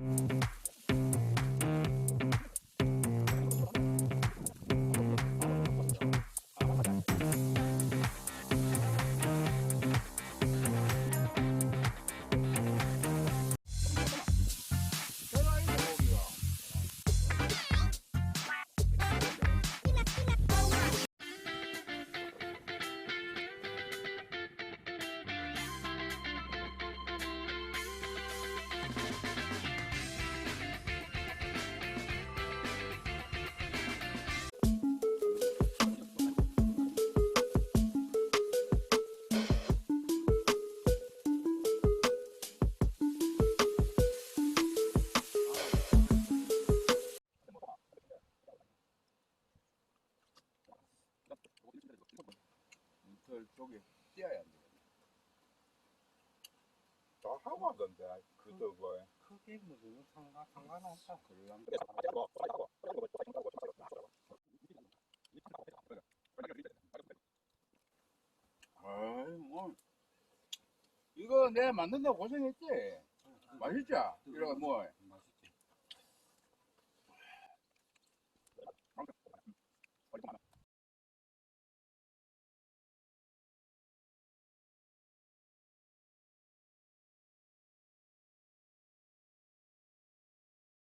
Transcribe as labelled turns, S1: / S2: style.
S1: Mm-hmm. 저 쪽에 띄어야 안 돼.
S2: 다 하고 하던데 그저 뭐
S3: 크게 무슨 상관 상관 없다.
S1: 그러려면 아이 뭐. 이거 내가 만든다고 고생했지? 맛있지? 이거 뭐